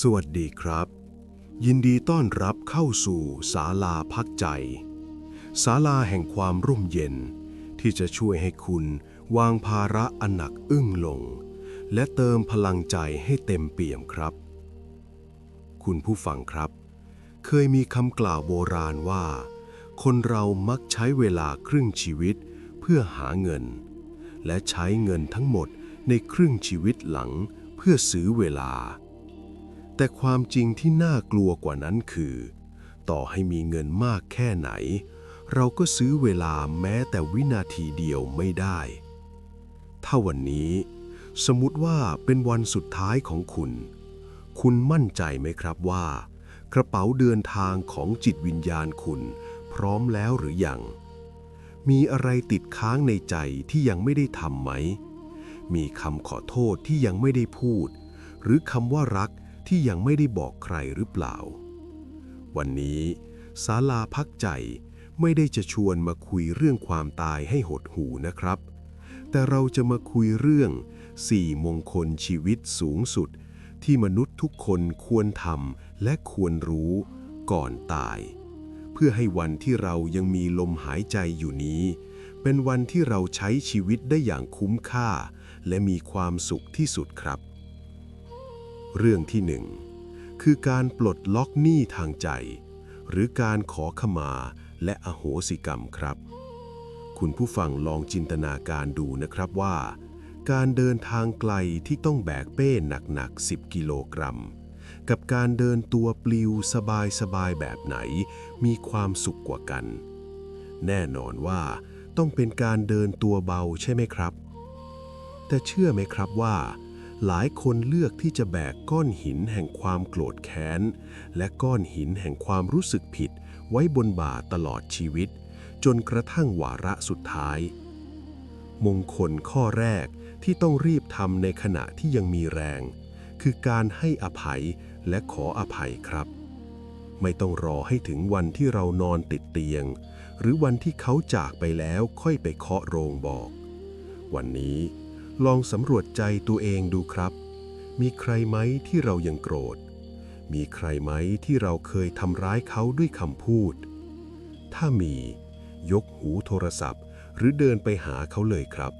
สวัสดีครับ ยินดีต้อนรับเข้าสู่ศาลาพักใจศาลาแห่งความร่มเย็น ที่จะช่วยให้คุณวางภาระอันหนักอึ้งลง และเติมพลังใจให้เต็มเปี่ยมครับ คุณผู้ฟังครับ เคยมีคำกล่าวโบราณว่า คนเรามักใช้เวลาครึ่งชีวิตเพื่อหาเงิน และใช้เงินทั้งหมดในครึ่งชีวิตหลังเพื่อซื้อเวลา แต่ความจริงที่น่ากลัวกว่านั้นคือ ต่อให้มีเงินมากแค่ไหน เราก็ซื้อเวลาแม้แต่วินาทีเดียวไม่ได้ ถ้าวันนี้ สมมติว่าเป็นวันสุดท้ายของคุณ คุณมั่นใจไหมครับว่า กระเป๋าเดินทางของจิตวิญญาณคุณ พร้อมแล้วหรือยัง มีอะไรติดค้างในใจที่ยังไม่ได้ทำไหม มีคำขอโทษที่ยังไม่ได้พูด หรือคำว่ารัก ที่ยังไม่ได้บอกใครหรือเปล่า วันนี้ศาลาพักใจไม่ได้จะชวนมาคุยเรื่องความตายให้หดหูนะครับ แต่เราจะมาคุยเรื่องสี่มงคลชีวิตสูงสุด ที่มนุษย์ทุกคนควรทำและควรรู้ก่อนตาย เพื่อให้วันที่เรายังมีลมหายใจอยู่นี้ เป็นวันที่เราใช้ชีวิตได้อย่างคุ้มค่า และมีความสุขที่สุดครับ เรื่องที่หนึ่งคือการปลดล็อกหนี้ทางใจ หรือการขอขมาและอโหสิกรรมครับ คุณผู้ฟังลองจินตนาการดูนะครับว่า การเดินทางไกลที่ต้องแบกเป้หนักๆ 10 กิโลกรัม กับการเดินตัวปลิวสบายๆ แบบไหน มีความสุขกว่ากัน แน่นอนว่าต้องเป็นการเดินตัวเบาใช่ไหมครับ แต่เชื่อไหมครับว่า หลายคนเลือกที่จะแบกก้อนหินแห่งความโกรธแค้น และก้อนหินแห่งความรู้สึกผิด ไว้บนบ่าตลอดชีวิต จนกระทั่งวาระสุดท้าย มงคลข้อแรกที่ต้องรีบทำในขณะที่ยังมีแรง คือการให้อภัยและขออภัยครับ ไม่ต้องรอให้ถึงวันที่เรานอนติดเตียง หรือวันที่เขาจากไปแล้วค่อยไปเคาะโรงบอก วันนี้ ลองสำรวจใจตัวเองดูครับ มีใครไหมที่เรายังโกรธ มีใครไหมที่เราเคยทำร้ายเขาด้วยคำพูด ถ้ามี ยกหูโทรศัพท์ หรือเดินไปหาเขาเลยครับ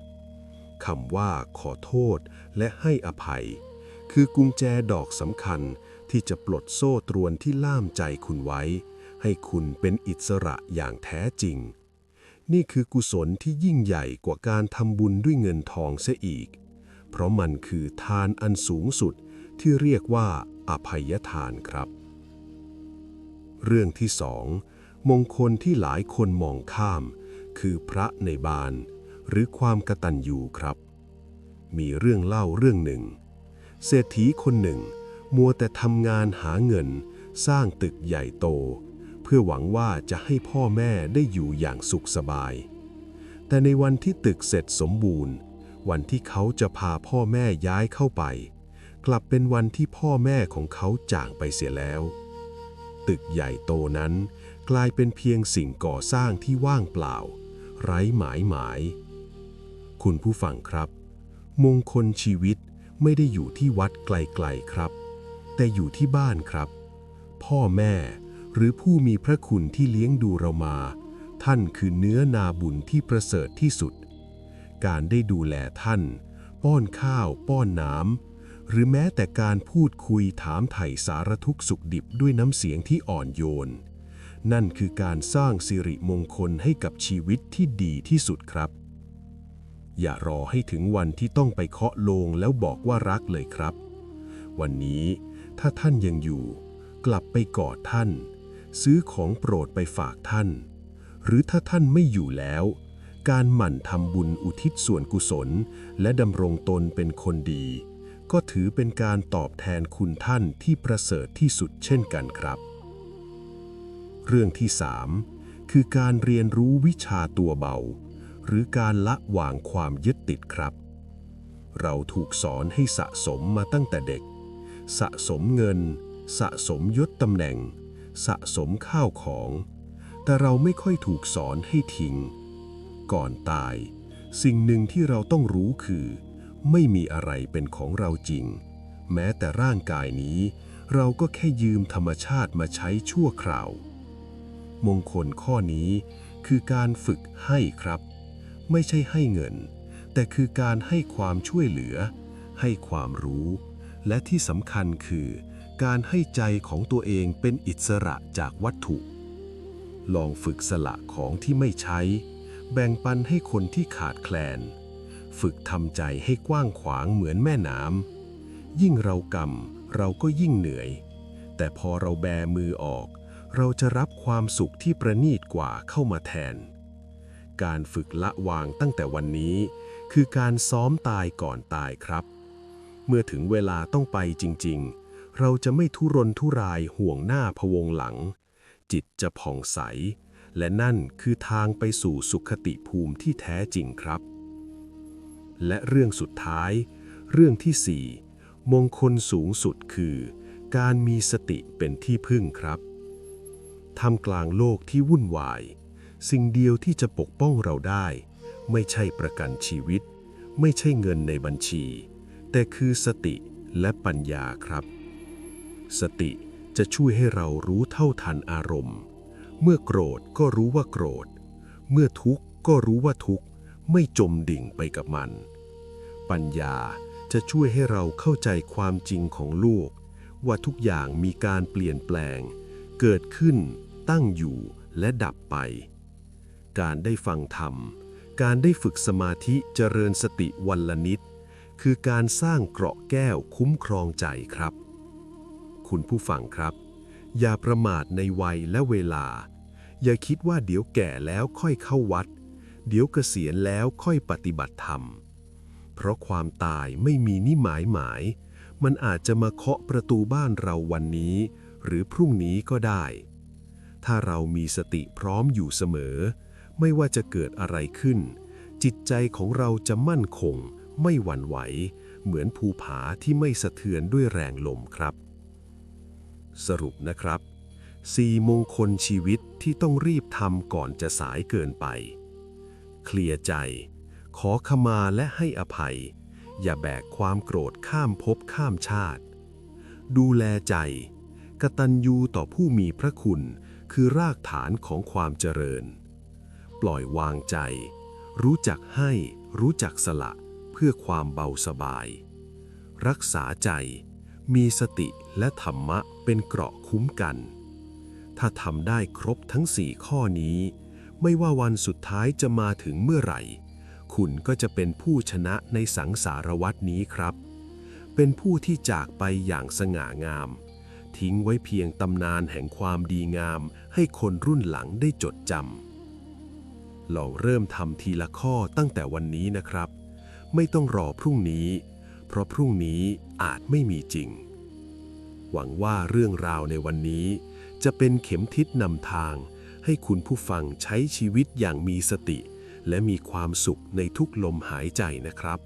คำว่าขอโทษและให้อภัย คือกุญแจดอกสำคัญที่จะปลดโซ่ตรวนที่ล่ามใจคุณไว้ ให้คุณเป็นอิสระอย่างแท้จริง นี่คือกุศลที่ยิ่งใหญ่กว่าการทำบุญด้วยเงินทองเสียอีก เพราะมันคือทานอันสูงสุดที่เรียกว่าอภัยทานครับ เรื่องที่สองมงคลที่หลายคนมองข้าม คือพระในบาน หรือความกตัญญูครับ มีเรื่องเล่าเรื่องหนึ่ง เศรษฐีคนหนึ่ง มัวแต่ทำงานหาเงิน สร้างตึกใหญ่โต พื่อหวังว่าจะให้พ่อแม่ได้อยู่อย่างสุขสบาย แต่ในวันที่ตึกเสร็จสมบูรณ์ วันที่เขาจะพาพ่อแม่ย้ายเข้าไป กลับเป็นวันที่พ่อแม่ของเขาจากไปเสียแล้ว ตึกใหญ่โตนั้นกลายเป็นเพียงสิ่งก่อสร้างที่ว่างเปล่า ไร้หมายหมาย คุณผู้ฟังครับ มงคลชีวิตไม่ได้อยู่ที่วัดไกลๆครับ แต่อยู่ที่บ้านครับ พ่อแม่ หรือผู้มีพระคุณที่เลี้ยงดูเรามา ท่านคือเนื้อนาบุญที่ประเสริฐที่สุด การได้ดูแลท่าน ป้อนข้าว ป้อนน้ำหรือแม้แต่การพูดคุยถามไถ่สารทุกข์สุขดิบด้วยน้ำเสียงที่อ่อนโยน นั่นคือการสร้างสิริมงคลให้กับชีวิตที่ดีที่สุดครับ อย่ารอให้ถึงวันที่ต้องไปเคาะโลงแล้วบอกว่ารักเลยครับ วันนี้ถ้าท่านยังอยู่ กลับไปกอดท่าน ซื้อของโปรดไปฝากท่าน หรือถ้าท่านไม่อยู่แล้ว การหมั่นทำบุญอุทิศส่วนกุศล และดำรงตนเป็นคนดี ก็ถือเป็นการตอบแทนคุณท่านที่ประเสริฐที่สุดเช่นกันครับ เรื่องที่สามคือการเรียนรู้วิชาตัวเบา หรือการละวางความยึดติดครับ เราถูกสอนให้สะสมมาตั้งแต่เด็ก สะสมเงิน สะสมยศตำแหน่ง สะสมข้าวของ แต่เราไม่ค่อยถูกสอนให้ทิ้ง ก่อนตาย สิ่งหนึ่งที่เราต้องรู้คือ ไม่มีอะไรเป็นของเราจริง แม้แต่ร่างกายนี้ เราก็แค่ยืมธรรมชาติมาใช้ชั่วคราว มงคลข้อนี้คือการฝึกให้ครับ ไม่ใช่ให้เงิน แต่คือการให้ความช่วยเหลือ ให้ความรู้ และที่สำคัญคือ การให้ใจของตัวเองเป็นอิสระจากวัตถุ ลองฝึกสละของที่ไม่ใช้ แบ่งปันให้คนที่ขาดแคลน ฝึกทำใจให้กว้างขวางเหมือนแม่น้ำยิ่งเรากำเราก็ยิ่งเหนื่อย แต่พอเราแบมือออก เราจะรับความสุขที่ประณีตกว่าเข้ามาแทน การฝึกละวางตั้งแต่วันนี้ คือการซ้อมตายก่อนตายครับ เมื่อถึงเวลาต้องไปจริง ๆ เราจะไม่ทุรนทุรายห่วงหน้าพวงหลัง จิตจะผ่องใส และนั่นคือทางไปสู่สุขติภูมิที่แท้จริงครับ และเรื่องสุดท้าย เรื่องที่สี่มงคลสูงสุดคือ การมีสติเป็นที่พึ่งครับทำกลางโลกที่วุ่นวาย สิ่งเดียวที่จะปกป้องเราได้ ไม่ใช่ประกันชีวิต ไม่ใช่เงินในบัญชี แต่คือสติและปัญญาครับ สติจะช่วยให้เรารู้เท่าทันอารมณ์ เมื่อโกรธก็รู้ว่าโกรธ เมื่อทุกข์ก็รู้ว่าทุกข์ ไม่จมดิ่งไปกับมัน ปัญญาจะช่วยให้เราเข้าใจความจริงของโลก ว่าทุกอย่างมีการเปลี่ยนแปลง เกิดขึ้น ตั้งอยู่และดับไป การได้ฟังธรรม การได้ฝึกสมาธิเจริญสติวันละนิด คือการสร้างเกราะแก้วคุ้มครองใจครับ คุณผู้ฟังครับ อย่าประมาทในวัยและเวลา อย่าคิดว่าเดี๋ยวแก่แล้วค่อยเข้าวัด เดี๋ยวเกษียณแล้วค่อยปฏิบัติธรรม เพราะความตายไม่มีนิหมายหมาย มันอาจจะมาเคาะประตูบ้านเราวันนี้ หรือพรุ่งนี้ก็ได้ ถ้าเรามีสติพร้อมอยู่เสมอ ไม่ว่าจะเกิดอะไรขึ้น จิตใจของเราจะมั่นคง ไม่หวั่นไหวเหมือนภูผาที่ไม่สะเทือนด้วยแรงลมครับ สรุปนะครับสี่มงคลชีวิตที่ต้องรีบทำก่อนจะสายเกินไป เคลียร์ใจ ขอขมาและให้อภัย อย่าแบกความโกรธข้ามภพข้ามชาติ ดูแลใจ กตัญญูต่อผู้มีพระคุณคือรากฐานของความเจริญ ปล่อยวางใจ รู้จักให้รู้จักสละเพื่อความเบาสบาย รักษาใจ มีสติและธรรมะ เป็นเกราะคุ้มกัน ถ้าทำได้ครบทั้งสี่ข้อนี้ ไม่ว่าวันสุดท้ายจะมาถึงเมื่อไหร่ คุณก็จะเป็นผู้ชนะในสังสารวัตนี้ครับ เป็นผู้ที่จากไปอย่างสง่างาม ทิ้งไว้เพียงตำนานแห่งความดีงาม ให้คนรุ่นหลังได้จดจำลองเริ่มทำทีละข้อตั้งแต่วันนี้นะครับ ไม่ต้องรอพรุ่งนี้ เพราะพรุ่งนี้อาจไม่มีจริง หวังว่าเรื่องราวในวันนี้ จะเป็นเข็มทิศนำทาง ให้คุณผู้ฟังใช้ชีวิตอย่างมีสติ และมีความสุขในทุกลมหายใจนะครับ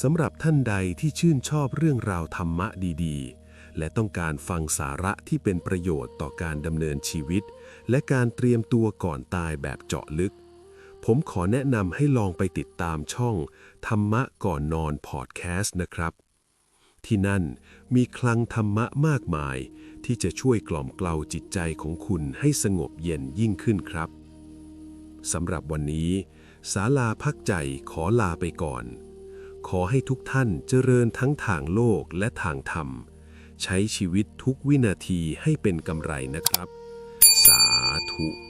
สำหรับท่านใดที่ชื่นชอบเรื่องราวธรรมะดีๆ และต้องการฟังสาระที่เป็นประโยชน์ต่อการดำเนินชีวิต และการเตรียมตัวก่อนตายแบบเจาะลึก ผมขอแนะนำให้ลองไปติดตามช่อง ธรรมะก่อนนอนพอดแคสต์นะครับ ที่นั่นมีคลังธรรมะมากมาย ที่จะช่วยกล่อมเกลาจิตใจของคุณให้สงบเย็นยิ่งขึ้นครับสำหรับวันนี้ศาลาพักใจขอลาไปก่อน ขอให้ทุกท่านเจริญทั้งทางโลกและทางธรรม ใช้ชีวิตทุกวินาทีให้เป็นกำไรนะครับ สาธุ